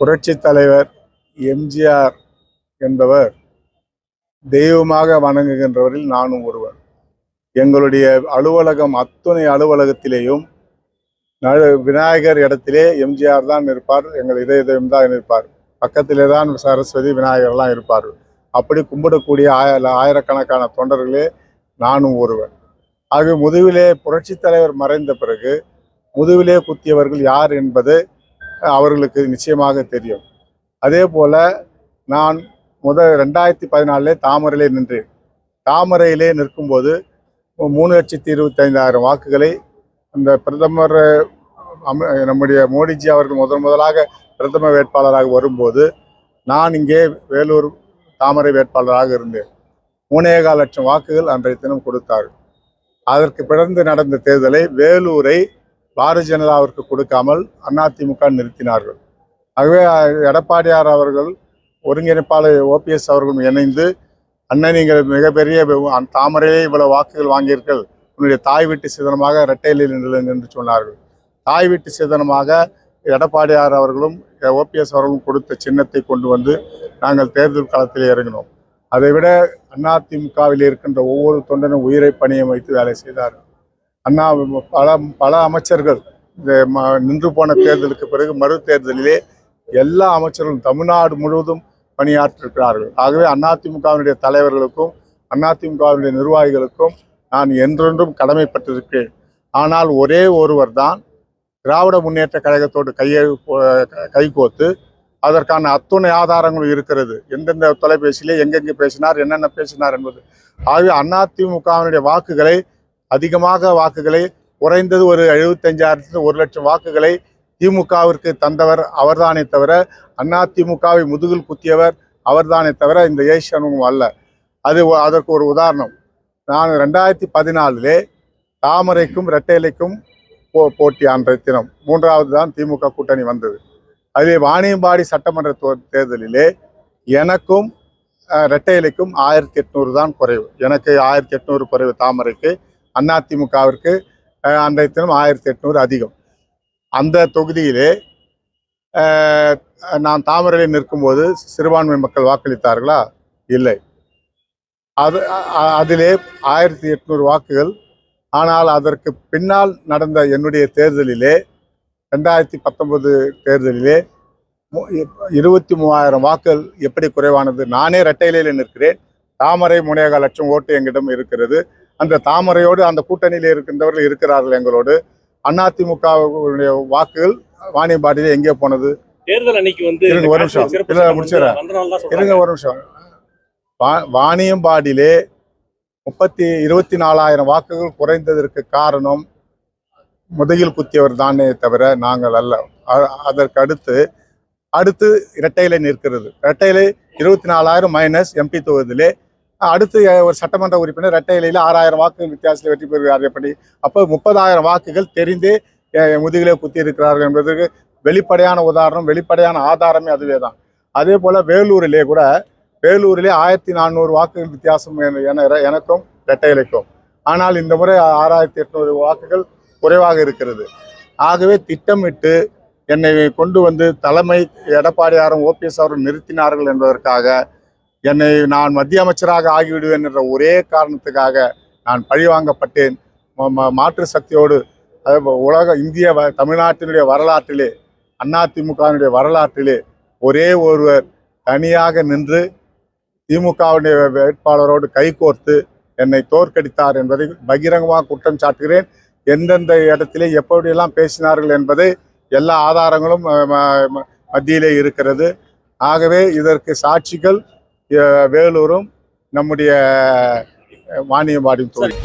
புரட்சி தலைவர் எம்ஜிஆர் என்பவர் தெய்வமாக வணங்குகின்றவரில் நானும் ஒருவர். எங்களுடைய அலுவலகம் அத்துணை அலுவலகத்திலேயும் நடு- விநாயகர் இடத்திலே எம்ஜிஆர் தான் இருப்பார் எங்கள் இதய தெய்வம் தான் இருப்பார் பக்கத்திலே தான் சரஸ்வதி விநாயகர்லாம் இருப்பார். அப்படி கும்பிடக்கூடிய ஆய ஆயிரக்கணக்கான தொண்டர்களே நானும் ஒருவன் ஆக முதுவிலே புரட்சித் தலைவர் மறைந்த பிறகு முதுவிலே குத்தியவர்கள் யார் என்பது அவர்களுக்கு நிச்சயமாக தெரியும். அதே போல நான் முதல் ரெண்டாயிரத்தி பதினாலே தாமரையிலே நின்றேன். தாமரையிலே நிற்கும்போது மூணு லட்சத்தி இருபத்தைந்தாயிரம் வாக்குகளை அந்த பிரதமர் நம்முடைய மோடிஜி அவர்கள் முதன் முதலாக பிரதம வேட்பாளராக வரும்போது நான் இங்கே வேலூர் தாமரை வேட்பாளராக இருந்தேன். மூணே கால் லட்சம் வாக்குகள் அன்றைய தினம் கொடுத்தார்கள். அதற்கு பிறந்து நடந்த தேர்தலை வேலூரை பாரதிய ஜனதாவிற்கு கொடுக்காமல் அதிமுக நிறுத்தினார்கள். ஆகவே எடப்பாடியார் அவர்கள் ஒருங்கிணைப்பாளர் ஓபிஎஸ் அவர்களும் இணைந்து அண்ணன் நீங்கள் மிகப்பெரிய தாமரையே இவ்வளவு வாக்குகள் வாங்கியிருக்கள் உன்னுடைய தாய் வீட்டு சிதனமாக இரட்டையிலில் நின்று என்று சொன்னார்கள். தாய் வீட்டு சிதனமாக எடப்பாடியார் அவர்களும் ஓபிஎஸ் அவர்களும் கொடுத்த சின்னத்தை கொண்டு வந்து நாங்கள் தேர்தல் களத்தில் இறங்கினோம். அதைவிட அதிமுகவில் இருக்கின்ற ஒவ்வொரு தொண்டனும் உயிரை பணியம் வைத்து வேலை செய்தார்கள். அண்ணா பல பல அமைச்சர்கள் இந்த ம- நின்று போன தேர்தலுக்கு பிறகு மறு தேர்தலிலே எல்லா அமைச்சர்களும் தமிழ்நாடு முழுவதும் பணியாற்றிருக்கிறார்கள். ஆகவே அதிமுகவினுடைய தலைவர்களுக்கும் அதிமுகவினுடைய நிர்வாகிகளுக்கும் நான் என்றென்றும் கடமைப்பட்டிருக்கிறேன். ஆனால் ஒரே ஒருவர் தான் திராவிட முன்னேற்ற கழகத்தோடு கையை கைகோத்து அதற்கான அத்துணை ஆதாரங்களும் இருக்கிறது. எந்தெந்த தொலைபேசியிலே எங்கெங்கே பேசினார் என்னென்ன பேசினார் என்பது. ஆகவே அதிமுகவினுடைய வாக்குகளை அதிகமாக வாக்குகளை குறைந்தது ஒரு எழுபத்தஞ்சாயிரத்து ஒரு லட்சம் வாக்குகளை திமுகவிற்கு தந்தவர் அவர்தானே தவிர அதிமுகவை முதுகில் குத்தியவர் அவர்தானே தவிர இந்த ஏசியனும் அல்ல. அது அதற்கு ஒரு உதாரணம். நான் ரெண்டாயிரத்தி பதினாலிலே தாமரைக்கும் இரட்டைலைக்கும் போ போட்டி அன்றைய தினம். மூன்றாவது தான் திமுக கூட்டணி வந்தது. அதிலே வாணியம்பாடி சட்டமன்ற தேர்தலிலே எனக்கும் அஹ், இரட்டைலைக்கும் ஆயிரத்தி எட்நூறு தான் குறைவு. எனக்கு ஆயிரத்தி எட்நூறு குறைவு தாமரைக்கு. அதிமுகவிற்கு அஹ், அன்றைய தினம் ஆயிரத்தி எட்நூறு அதிகம். அந்த தொகுதியிலே நான் தாமரையில் நிற்கும்போது சிறுபான்மை மக்கள் வாக்களித்தார்களா? இல்லை. அது அதிலே ஆயிரத்தி எட்நூறு வாக்குகள். ஆனால் அதற்கு பின்னால் நடந்த என்னுடைய தேர்தலிலே ரெண்டாயிரத்தி பத்தொன்பது தேர்தலிலே இருபத்தி மூவாயிரம் வாக்குகள் எப்படி குறைவானது? நானே ரெட்டையிலையில் நிற்கிறேன். தாமரை முனையக லட்சம் ஓட்டு எங்கிடம் இருக்கிறது. அந்த தாமரையோடு அந்த கூட்டணியில் இருக்கின்றவர்கள் இருக்கிறார்கள் எங்களோடு அதிமுகவுடைய வாக்குகள் வாணியம்பாடியிலே எங்கே போனது தேர்தல் அன்னைக்கு வந்து இருங்க, ஒரு நிமிஷம். இல்ல, முடிச்சிடுறேன். இருங்க. ஒரு நிமிஷம் வா வாணியம்பாடியிலே முப்பத்தி இருபத்தி நாலாயிரம் வாக்குகள் குறைந்ததற்கு காரணம் முதுகில் குத்தியவர் தானே தவிர நாங்கள் அல்ல அதற்கு அடுத்து அடுத்து இரட்டையிலே நிற்கிறது இரட்டையிலே இருபத்தி நாலாயிரம் மைனஸ் எம்பி தொகுதியிலே அடுத்து ஒரு சட்டமன்ற உறுப்பினர் இரட்டையிலையில் ஆறாயிரம் வாக்குகள் வித்தியாசத்தில் வெற்றி பெறுகிறார் எப்படி அப்போ முப்பதாயிரம் வாக்குகள் தெரிந்தே முதுகிலே குத்தி இருக்கிறார்கள் என்பதற்கு வெளிப்படையான உதாரணம் வெளிப்படையான ஆதாரமே அதுவே தான். அதே போல் வேலூரிலே கூட வேலூரிலே ஆயிரத்தி நானூறு வாக்குகள் வித்தியாசம் என- என- எனக்கும் இரட்டையிலைக்கும் ஆனால் இந்த முறை ஆறாயிரத்தி எட்நூறு வாக்குகள் குறைவாக இருக்கிறது. ஆகவே திட்டமிட்டு என்னை கொண்டு வந்து தலைமை எடப்பாடியாரும் ஓபிஎஸ் அவர்கள் நிறுத்தினார்கள் என்பதற்காக என்னை நான் மத்திய அமைச்சராக ஆகிவிடுவேன் என்ற ஒரே காரணத்துக்காக நான் பழிவாங்கப்பட்டேன். மாற்று சக்தியோடு உலக இந்திய வ- தமிழ்நாட்டினுடைய வரலாற்றிலே அதிமுகவினுடைய வரலாற்றிலே ஒரே ஒருவர் தனியாக நின்று திமுகவுடைய வேட்பாளரோடு கைகோர்த்து என்னை தோற்கடித்தார் என்பதை பகிரங்கமாக குற்றம் சாட்டுகிறேன். எந்தெந்த இடத்திலே எப்படியெல்லாம் பேசினார்கள் என்பதை எல்லா ஆதாரங்களும் மத்தியிலே இருக்கிறது. ஆகவே இதற்கு சாட்சிகள் வேலூரும் நம்முடைய அஹ், வாணியம்பாடியும் தோழி